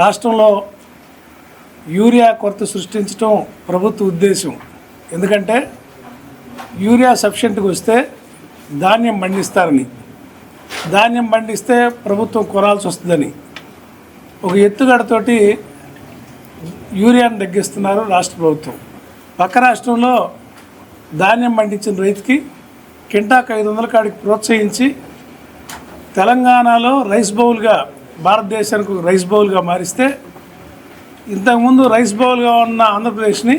రాష్ట్రంలో యూరియా కొరత సృష్టించడం ప్రభుత్వ ఉద్దేశం. ఎందుకంటే యూరియా సఫిషియెంట్గా వస్తే ధాన్యం పండిస్తారని. ధాన్యం పండిస్తే ప్రభుత్వం కొనాల్సి వస్తుందని. ఒక ఎత్తుగడతోటి యూరియాను తగ్గిస్తున్నారు రాష్ట్ర ప్రభుత్వం. పక్క రాష్ట్రంలో ధాన్యం పండించిన రైతుకి కింటాకు ఐదు వందల కాడికి ప్రోత్సహించి తెలంగాణలో రైస్ బౌల్గా భారతదేశానికి రైస్ బౌల్గా మారిస్తే ఇంతకుముందు రైస్ బౌల్గా ఉన్న ఆంధ్రప్రదేశ్ని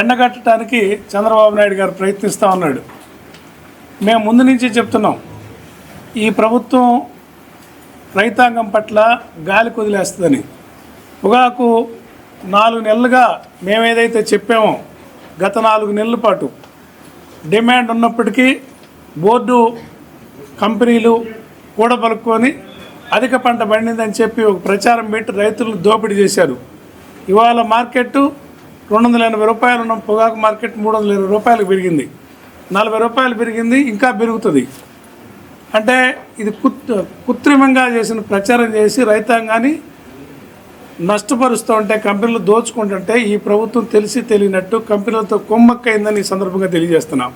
ఎండగట్టడానికి చంద్రబాబు నాయుడు గారు ప్రయత్నిస్తూ ఉన్నాడు. మేము ముందు నుంచి చెప్తున్నాం ఈ ప్రభుత్వం రైతాంగం పట్ల గాలి కుదిలేస్తుందని. పొగాకు నాలుగు నెలలుగా మేము ఏదైతే చెప్పామో గత నాలుగు నెలల పాటు డిమాండ్ ఉన్నప్పటికీ బోర్డు కంపెనీలు కూడబలుక్కొని అధిక పంట పండిందని చెప్పి ఒక ప్రచారం పెట్టి రైతులను దోపిడీ చేశారు. ఇవాళ మార్కెట్ రెండు వందల ఎనభై రూపాయలు ఉన్న పొగాకు మార్కెట్ మూడు వందల ఇరవై రూపాయలకు పెరిగింది. నలభై రూపాయలు పెరిగింది ఇంకా పెరుగుతుంది. అంటే ఇది కుత్ కృత్రిమంగా చేసిన ప్రచారం చేసి రైతాంగాన్ని నష్టపరుస్తూ ఉంటే కంపెనీలు దోచుకుంటుంటే ఈ ప్రభుత్వం తెలిసి తెలియనట్టు కంపెనీలతో కుమ్మక్కైందని ఈ సందర్భంగా తెలియజేస్తున్నాం.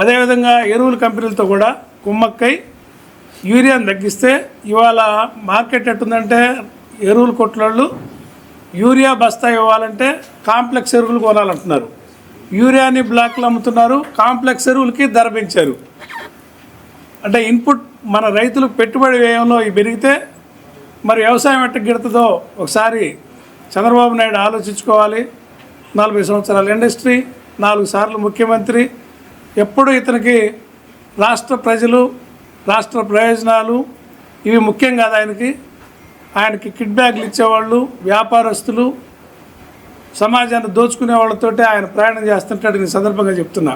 అదేవిధంగా ఎరువుల కంపెనీలతో కూడా కుమ్మక్కై యూరియాను తగ్గిస్తే ఇవాళ మార్కెట్ ఎట్టుందంటే ఎరువులు కొట్లోళ్ళు యూరియా బస్తా ఇవ్వాలంటే కాంప్లెక్స్ ఎరువులు కొనాలంటున్నారు. యూరియాని బ్లాక్లో అమ్ముతున్నారు కాంప్లెక్స్ ఎరువులకి ధర పెంచారు. అంటే ఇన్పుట్ మన రైతులు పెట్టుబడి వ్యయంలో ఇవి పెరిగితే మరి వ్యవసాయం ఎట్ట గిడుతుందో ఒకసారి చంద్రబాబు నాయుడు ఆలోచించుకోవాలి. నలభై సంవత్సరాల ఇండస్ట్రీ నాలుగు సార్లు ముఖ్యమంత్రి ఎప్పుడు ఇతనికి రాష్ట్ర ప్రజలు రాష్ట్ర ప్రయోజనాలు ఇవి ముఖ్యం కాదు ఆయనకి. ఆయనకి కిడ్ బ్యాగ్లు ఇచ్చేవాళ్ళు వ్యాపారస్తులు సమాజాన్ని దోచుకునే వాళ్ళతోటే ఆయన ప్రయాణం చేస్తుంటాడు నేను సందర్భంగా చెప్తున్నా.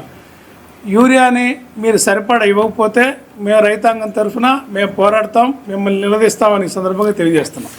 యూరియాని మీరు సరిపడా ఇవ్వకపోతే మేము రైతాంగం తరఫున మేము పోరాడతాం మిమ్మల్ని నిలదీస్తామని సందర్భంగా తెలియజేస్తున్నాం.